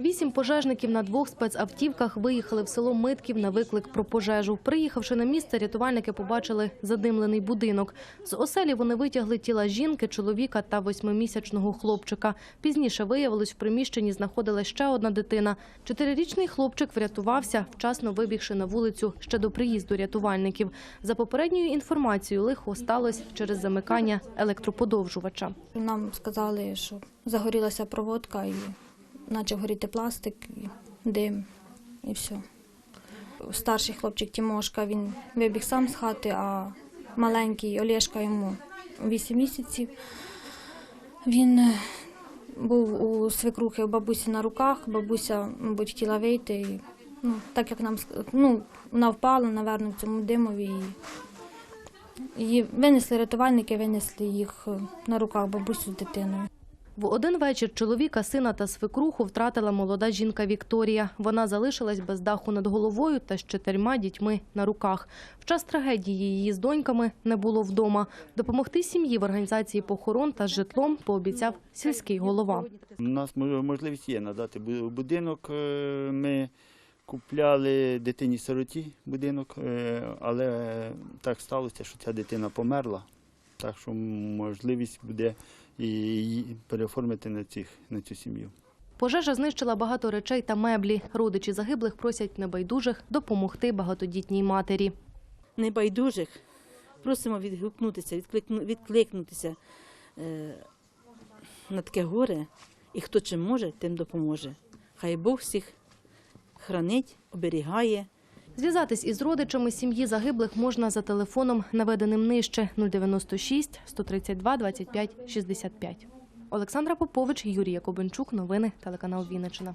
Вісім пожежників на двох спецавтівках виїхали в село Митків на виклик про пожежу. Приїхавши на місце, рятувальники побачили задимлений будинок. З оселі вони витягли тіла жінки, чоловіка та восьмимісячного хлопчика. Пізніше виявилось, в приміщенні знаходилась ще одна дитина. Чотирирічний хлопчик врятувався, вчасно вибігши на вулицю ще до приїзду рятувальників. За попередньою інформацією, лихо сталося через замикання електроподовжувача. Нам сказали, що загорілася проводка і почав горіти пластик, дим, і все. Старший хлопчик Тімошка, він вибіг сам з хати, а маленький Олешка йому 8 місяців. Він е, був у свекрухи у бабусі на руках, бабуся, мабуть, хотіла вийти. І, ну, так як нам ну, вона впала, напевно, в цьому димові. І Її винесли рятувальники, винесли їх е, на руках бабусю з дитиною. В один вечір чоловіка, сина та свекруху втратила молода жінка Вікторія. Вона залишилась без даху над головою та з чотирма дітьми на руках. В час трагедії її з доньками не було вдома. Допомогти сім'ї в організації похорон та житлом пообіцяв сільський голова. У нас мо- можливість є надати будинок. е, Ми купляли дитині сироті будинок, е, але так сталося, що ця дитина померла. Так що можливість буде і її переоформити на, цих, на цю сім'ю. Пожежа знищила багато речей та меблі. Родичі загиблих просять небайдужих допомогти багатодітній матері. небайдужих просимо відгукнутися, відкликнутися е, на таке горе, і хто чим може, тим допоможе. Хай Бог всіх хранить, оберігає. Зв'язатись із родичами сім'ї загиблих можна за телефоном, наведеним нижче 096 132 25 65. Олександра Попович, Юрій Якобенчук. Новини телеканал Вінниччина.